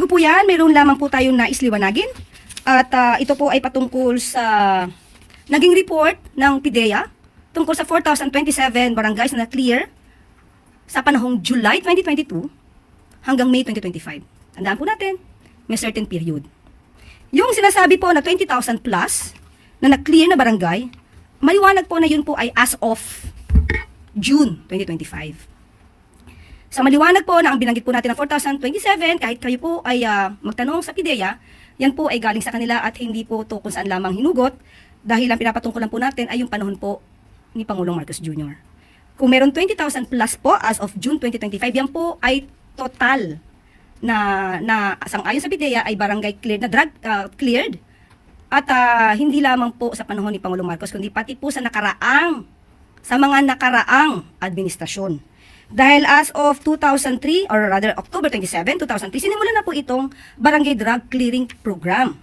bago po yan, mayroon lamang po tayong naisliwanagin. At ah, ito po ay patungkol sa naging report ng PIDEA tungkol sa 4,027 barangays na clear sa panahong July 2022 hanggang May 2025. Tandaan po natin, may certain period. Yung sinasabi po na 20,000 plus na na-clear na barangay, maliwanag po na yun po ay as of June 2025. Sa maliwanag po na ang binanggit po natin ng 4,027, kahit kayo po ay ah, magtanong sa PIDEA, yan po ay galing sa kanila at hindi po to kung saan lamang hinugot dahil ang pinapatungkulan po natin ay yung panahon po ni Pangulong Marcos Jr. Kung meron 20,000 plus po as of June 2025, yan po ay total na na sang-ayon sa PIDEA ay barangay cleared na drug ah, cleared at ah, hindi lamang po sa panahon ni Pangulong Marcos kundi pati po sa nakaraang sa mga nakaraang administrasyon. Dahil as of 2003 or rather October 27, 2003 sinimulan na po itong barangay drug clearing program.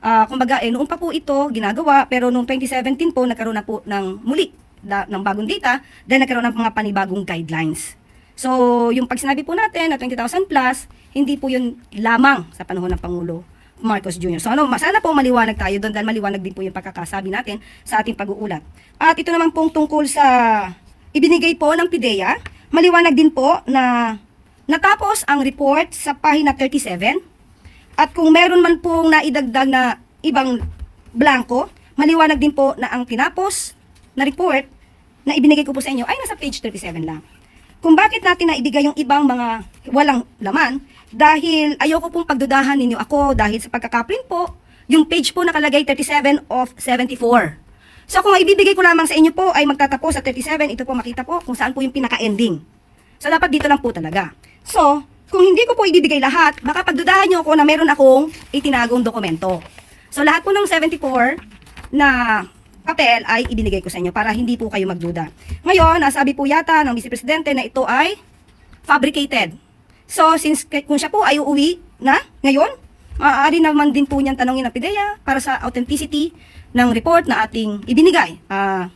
Ah, kumbaga eh noon pa po ito ginagawa pero noong 2017 po nagkaroon na po ng muli da, ng bagong data dahil nagkaroon ng mga panibagong guidelines. So, yung pag sinabi po natin na 20,000 plus, hindi po yun lamang sa panahon ng Pangulo Marcos Jr. So, ano, sana po maliwanag tayo doon dahil maliwanag din po yung pagkakasabi natin sa ating pag-uulat. At ito naman pong tungkol sa ibinigay po ng PIDEA, maliwanag din po na natapos ang report sa pahina 37 at kung meron man pong naidagdag na ibang blanco, maliwanag din po na ang tinapos na report na ibinigay ko po sa inyo ay nasa page 37 lang. Kung bakit natin naibigay yung ibang mga walang laman, dahil ayoko pong pagdudahan ninyo ako dahil sa pagkakaprint po, yung page po nakalagay 37 of 74. So kung ibibigay ko lamang sa inyo po ay magtatapos sa 37, ito po makita po kung saan po yung pinaka-ending. So dapat dito lang po talaga. So, kung hindi ko po ibibigay lahat, baka pagdudahan nyo ako na meron akong itinagong dokumento. So lahat po ng 74 na papel ay ibinigay ko sa inyo para hindi po kayo magduda. Ngayon, nasabi po yata ng Vice Presidente na ito ay fabricated. So, since kung siya po ay uuwi na ngayon, maaari naman din po niyang tanongin ng PIDEA para sa authenticity ng report na ating ibinigay. Ah,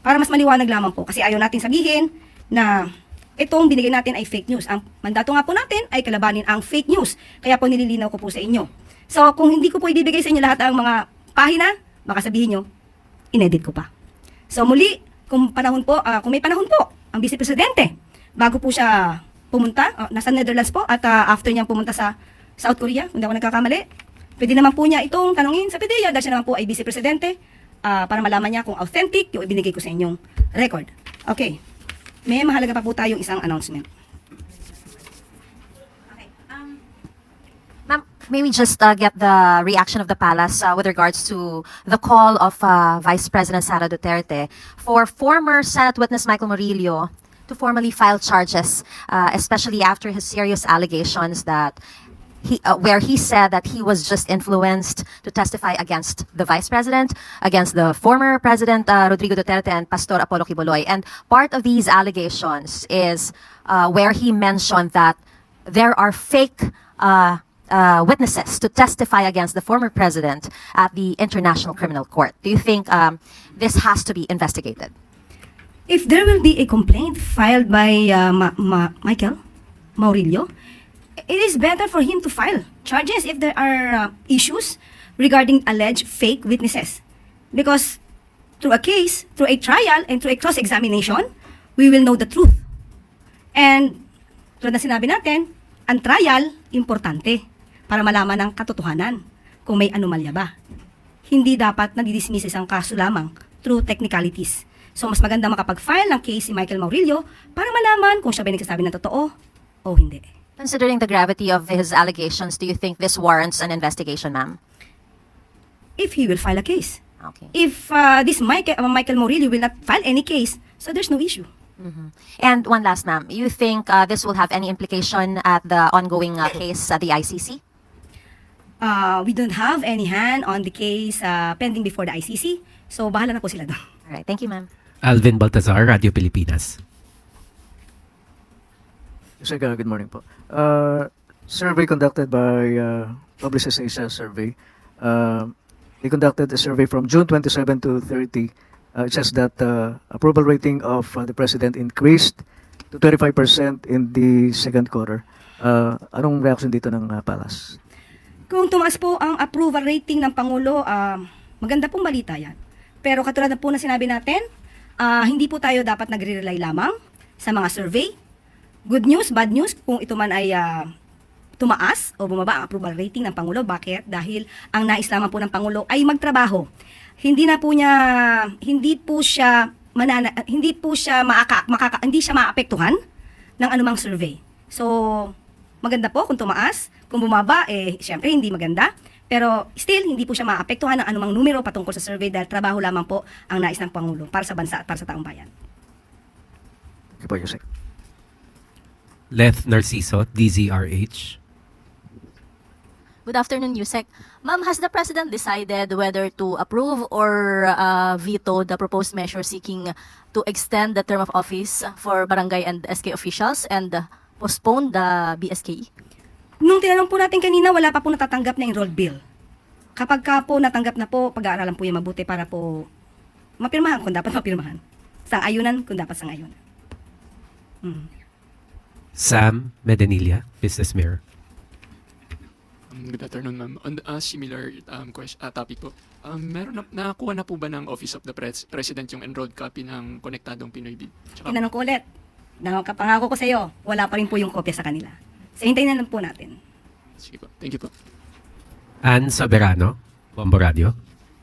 para mas maliwanag lamang po kasi ayaw natin sabihin na itong binigay natin ay fake news. Ang mandato nga po natin ay kalabanin ang fake news. Kaya po nililinaw ko po sa inyo. So, kung hindi ko po ibibigay sa inyo lahat ang mga pahina, baka sabihin nyo, inedit ko pa. So, muli, kung panahon po, ah, kung may panahon po, ang Vice Presidente, bago po siya pumunta, ah, nasa Netherlands po, at ah, after niyang pumunta sa South Korea, hindi ako nagkakamali, pwede naman po niya itong tanongin sa PDEA dahil siya naman po ay Vice Presidente ah, para malaman niya kung authentic yung ibinigay ko sa inyong record. Okay. May mahalaga pa po tayong isang announcement. Ma'am, may we just uh, get the reaction of the palace uh, with regards to the call of uh, Vice President Sara Duterte for former Senate witness Michael Murillo to formally file charges, uh, especially after his serious allegations that he, uh, where he said that he was just influenced to testify against the vice president, against the former president uh, Rodrigo Duterte and Pastor Apollo Quiboloy. And part of these allegations is uh, where he mentioned that there are fake uh, uh, witnesses to testify against the former president at the International Criminal Court. Do you think um, this has to be investigated? If there will be a complaint filed by uh, Ma- Ma- Michael Maurilio, it is better for him to file charges if there are uh, issues regarding alleged fake witnesses. Because through a case, through a trial, and through a cross-examination, we will know the truth. And tulad na sinabi natin, ang trial, importante para malaman ang katotohanan kung may anomalya ba. Hindi dapat nadidismiss isang kaso lamang through technicalities. So, mas maganda makapag-file ng case si Michael Maurilio para malaman kung siya ba nagsasabi ng totoo o hindi. Considering the gravity of his allegations, do you think this warrants an investigation, ma'am? If he will file a case. Okay. If uh, this Michael, uh, Michael Maurilio will not file any case, so there's no issue. And one last, ma'am. You think uh, this will have any implication at the ongoing uh, case at the ICC? Uh, we don't have any hand on the case uh, pending before the ICC, so bahala na po sila doon. All right. Thank you, ma'am. Alvin Baltazar, Radio Pilipinas. Sir, good morning po. Uh, survey conducted by uh, Publicis Asia Survey. Uh, they conducted a survey from June 27 to 30. Uh, it says that uh, approval rating of uh, the president increased to 25% in the second quarter. Uh, anong reaction dito ng uh, Palace? Kung tumaas po ang approval rating ng Pangulo, ah, maganda pong balita yan. Pero katulad na po na sinabi natin, ah, hindi po tayo dapat nagre-rely lamang sa mga survey. Good news, bad news, kung ito man ay ah, tumaas o bumaba ang approval rating ng Pangulo. Bakit? Dahil ang nais lamang po ng Pangulo ay magtrabaho. Hindi na po niya, hindi po siya manana, hindi po siya maaka, makaka, hindi siya maapektuhan ng anumang survey. So, maganda po kung tumaas. Kung bumaba, eh, syempre hindi maganda. Pero still, hindi po siya maapektuhan ng anumang numero patungkol sa survey dahil trabaho lamang po ang nais ng Pangulo para sa bansa at para sa taong bayan. Po, Yusek. Leth Narciso, DZRH. Good afternoon, Yusek. Ma'am, has the President decided whether to approve or uh, veto the proposed measure seeking to extend the term of office for barangay and SK officials and postpone the BSKE? Nung tinanong po natin kanina, wala pa po natatanggap na enrolled bill. Kapag ka po natanggap na po, pag-aaralan po yung mabuti para po mapirmahan kung dapat mapirmahan. Sang-ayunan kung dapat sang-ayunan. Mm. Sam Medanilla, Business Mirror. Um, Good afternoon, ma'am. On a similar um, question, topic po, um, meron na, nakakuha na po ba ng Office of the Pres- President yung enrolled copy ng Konektadong Pinoy Bid? Tsaka, Tinanong ko ulit. Nakapangako ko sa iyo, wala pa rin po yung kopya sa kanila. So, hintayin na lang po natin. sige po. Thank you po. Ann Soberano, Bombo Radio.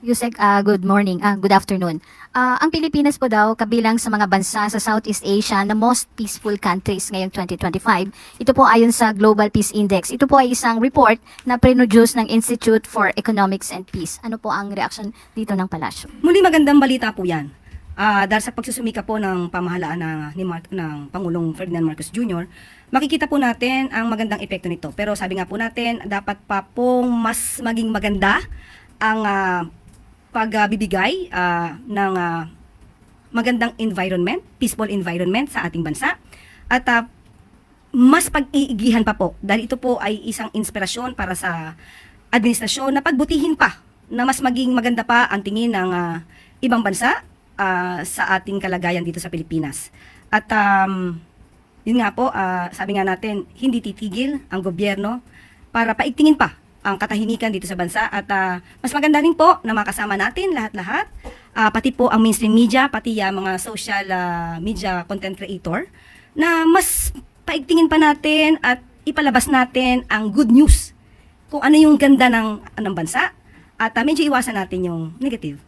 Yusek, ah, good morning, ah, good afternoon. Ah, ang Pilipinas po daw kabilang sa mga bansa sa Southeast Asia na most peaceful countries ngayong 2025. Ito po ayon sa Global Peace Index. Ito po ay isang report na produce ng Institute for Economics and Peace. Ano po ang reaction dito ng palasyo? Muli magandang balita po yan. Ah, dahil sa pagsusumika po ng pamahalaan na, ni Mar- ng Pangulong Ferdinand Marcos Jr., makikita po natin ang magandang epekto nito. Pero sabi nga po natin, dapat pa pong mas maging maganda ang ah, pagbibigay ah, ng ah, magandang environment, peaceful environment sa ating bansa. At ah, mas pag-iigihan pa po dahil ito po ay isang inspirasyon para sa administrasyon na pagbutihin pa na mas maging maganda pa ang tingin ng ah, ibang bansa ah, sa ating kalagayan dito sa Pilipinas. At um, yun nga po, ah, sabi nga natin, hindi titigil ang gobyerno para paigtingin pa ang katahimikan dito sa bansa at ah, mas maganda rin po na makasama natin lahat-lahat, ah, pati po ang mainstream media, pati ah, mga social ah, media content creator na mas paigtingin pa natin at ipalabas natin ang good news kung ano yung ganda ng, ng bansa at ah, medyo iwasan natin yung negative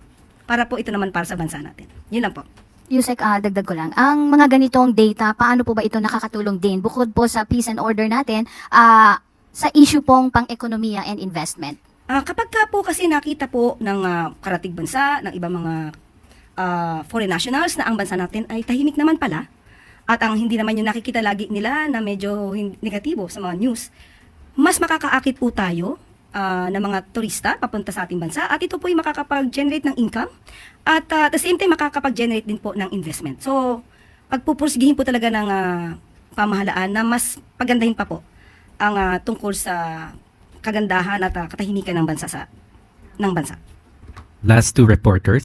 para po ito naman para sa bansa natin. Yun lang po. Yusek, ah, dagdag ko lang. Ang mga ganitong data, paano po ba ito nakakatulong din bukod po sa peace and order natin ah, sa issue pong pang-ekonomiya and investment? Ah, kapag ka po kasi nakita po ng ah, karatig bansa, ng ibang mga ah, foreign nationals na ang bansa natin ay tahimik naman pala, at ang hindi naman yung nakikita lagi nila na medyo negatibo sa mga news, mas makakaakit po tayo ah, ng mga turista papunta sa ating bansa at ito po ay makakapag-generate ng income at ah, at the same time makakapag-generate din po ng investment. So, pagpupursigihin po talaga ng ah, pamahalaan na mas pagandahin pa po ang ah, tungkol sa kagandahan at ah, katahimikan ng bansa sa ng bansa. Last two reporters,